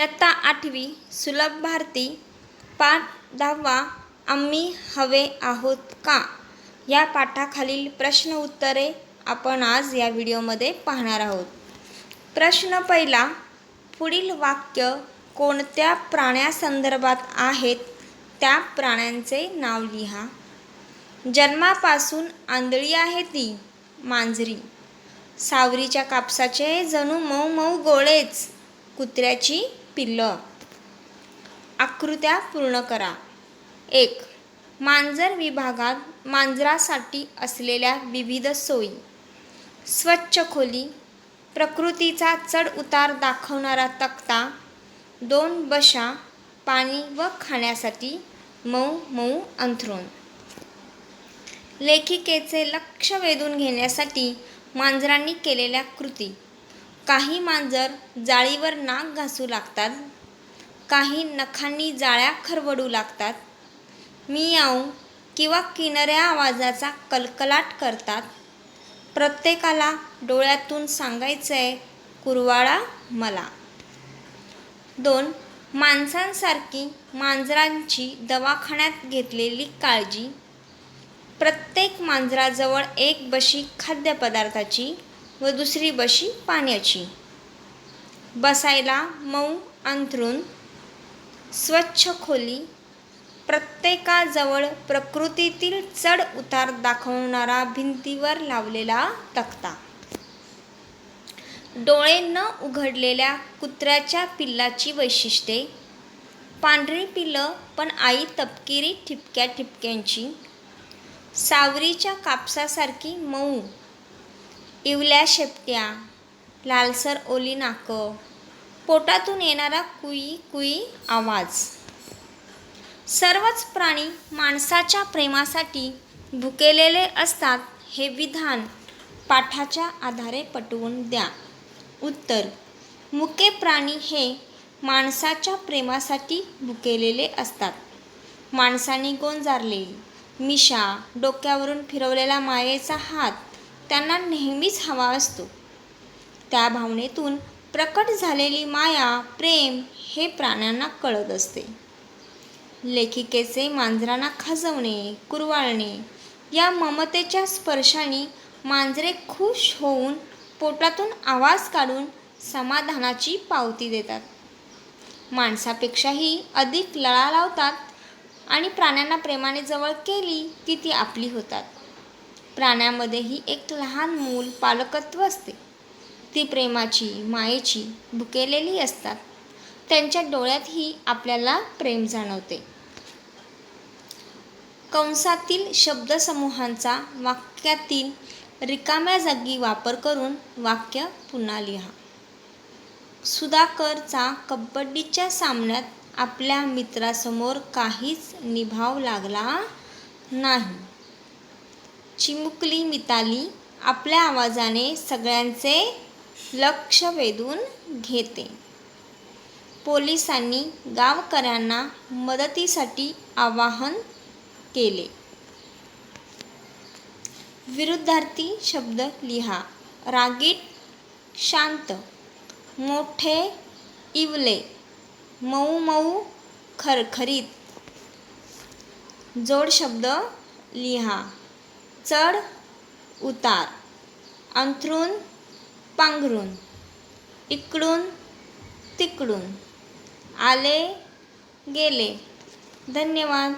इयत्ता आठवी सुलभ भारती पाठ दहावा आम्ही हवे आहोत का? या पाठाखालील प्रश्न उत्तरे आपण आज या व्हिडिओमध्ये पाहणार आहोत. प्रश्न पहिला पुढील वाक्य कोणत्या प्राण्यासंदर्भात आहेत? त्या प्राण्यांचे नाव लिहा. जन्मापासून आंधळी आहे ती मांजरी. सावरीच्या कापसाचे जणू मऊ मऊ गोळेच कुत्र्याची पिल्लं. आकृत्या पूर्ण करा. एक मांजर विभागात मांजरासाठी असलेल्या विविध सोयी. स्वच्छ खोली प्रकृतीचा चढ उतार दाखवणारा तक्ता दोन बशा पाणी व खाण्यासाठी मऊ मऊ अंथरूण. लेखिकेचे लक्ष वेधून घेण्यासाठी मांजरांनी केलेल्या कृती. काही मांजर जाळीवर नाक घासू लागतात. काही नखांनी जाळ्या खरवडू लागतात. मियाऊ किंवा किनऱ्या आवाजाचा कलकलाट करतात. प्रत्येकाला डोळ्यातून सांगायचं आहे कुरवाळा मला. दोन माणसांसारखी मांजरांची दवाखान्यात घेतलेली काळजी. प्रत्येक मांजराजवळ एक बशी खाद्यपदार्थाची व दुसरी बशी पाण्याची. बसायला मऊ अंथरूण स्वच्छ खोली प्रत्येकाजवळ प्रकृतीतील चढ उतार दाखवणारा भिंतीवर लावलेला तक्ता डोळे न उघडलेल्या कुत्र्याच्या पिल्लाची वैशिष्ट्ये. पांढरी पिल्लं पण आई तपकिरी ठिपक्या ठिपक्यांची. सावरीच्या कापसासारखी मऊ इवल्या शेपट्या लालसर ओली नाकं पोटातून येणारा कुई कुई आवाज. सर्वच प्राणी माणसाच्या प्रेमासाठी भुकेलेले असतात हे विधान पाठाच्या आधारे पटवून द्या. उत्तर मुके प्राणी हे माणसाच्या प्रेमासाठी भुकेलेले असतात. माणसाने गोंजारले मिशा डोक्यावरून फिरवलेला मायेचा हात त्यांना नेहमीच हवा असतो. त्या भावनेतून प्रकट झालेली माया प्रेम हे प्राण्यांना कळत असते. लेखिकेचे मांजरांना खाजवणे कुरवाळणे या ममतेच्या स्पर्शाने मांजरे खुश होऊन पोटातून आवाज काढून समाधानाची पावती देतात. माणसापेक्षाही अधिक लळा लावतात आणि प्राण्यांना प्रेमाने जवळ केली की ती आपली होतात. प्राण्यामध्येही एक लहान मूल पालकत्व असते. ती प्रेमाची मायेची भुकेलेली असतात. त्यांच्या डोळ्यातही आपल्याला प्रेम जाणवते. कंसातील शब्दसमूहांचा वाक्यातील रिकाम्या जागी वापर करून वाक्य पुन्हा लिहा. सुधाकरचा कबड्डीच्या सामन्यात आपल्या मित्रासमोर काहीच निभाव लागला नाही. चिमुकली मिताली आपल्या आवाजाने सगळ्यांचे लक्ष वेधून घेते. पोलिसांनी गावकऱ्यांना मदतीसाठी आवाहन केले. विरुद्धार्थी शब्द लिहा. रागीट शांत मोठे इवले मऊ मऊ खरखरीत. जोड शब्द लिहा. चढ उतार. अंथरूण पांघरून इकडून तिकडून. आले गेले. धन्यवाद.